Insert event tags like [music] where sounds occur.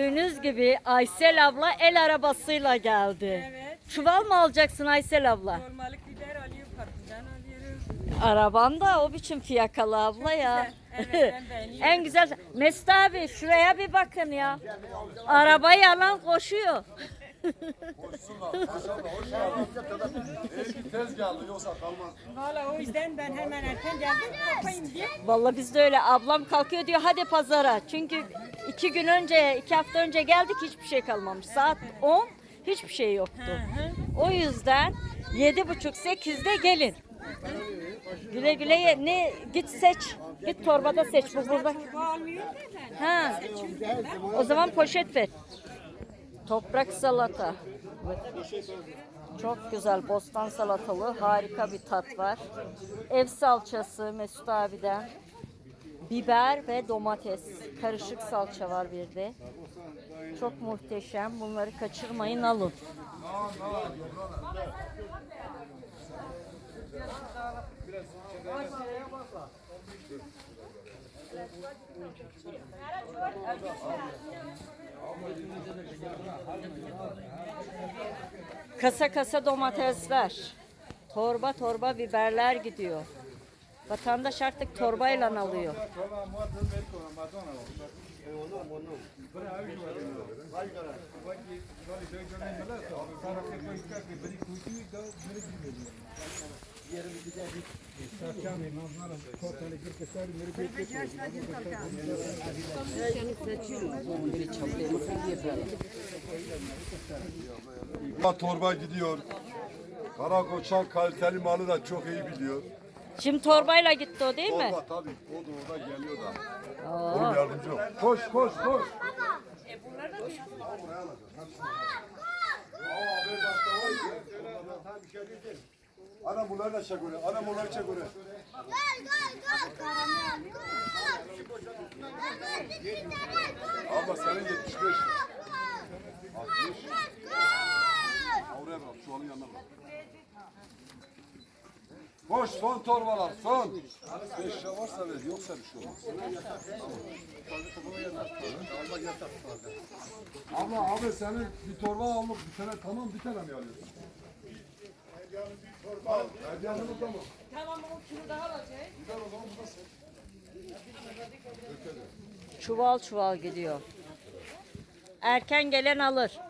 Gördüğünüz gibi Aysel abla el arabasıyla geldi. Evet. Çuval mı alacaksın Aysel abla? Dolmalık biber alıyorum, patlıcan alıyorum. Araban da o biçim fiyakalı abla ya. güzel. Evet, ben [laughs] beğeniyorum. en güzel. Mesut abi şuraya bir bakın ya. Arabayı alan koşuyor. Eski tezgahlı yoksa kalmaz. Valla o yüzden ben hemen erken geldim kapayım diye. Vallahi biz de öyle. Ablam kalkıyor diyor hadi pazara. Çünkü iki gün önce, iki hafta önce geldik hiçbir şey kalmamış. Saat 10 hiçbir şey yoktu. O yüzden yedi buçuk sekizde gelin. Güle güle ye. Ne git seç. Git torbada seç. Bu burada. Bu almıyor da ben. Ha. O zaman poşet ver. Toprak salata. Çok güzel bostan salatalığı harika bir tat var. Ev salçası Mesut abiden. Biber ve domates. Karışık salça var bir de. Çok muhteşem. Bunları kaçırmayın alın. Kasa kasa domatesler. Torba torba biberler gidiyor. Vatandaş artık torbayla alıyor. Torba gidiyor. Karakoçan kaliteli malı da çok iyi biliyor. Şimdi torbayla gitti o değil mi? Torba tabii. O da orada geliyor da. Oğlum yardımcı ol. Koş koş koş. Anam bunları da çek oraya. Anam bunları çek oraya. Abla senin 75 lira. Oraya bak, çuvalın yanına bak. Boş son torbalar son. Beş varsa ver yoksa bir şey olmaz. Abla abi senin bir torba alıp bir tane tamam bir tane mi alıyorsun? Al, Erdoğan'ın tamam. Tamam o kilo daha alacak. Çuval çuval gidiyor. Erken gelen alır.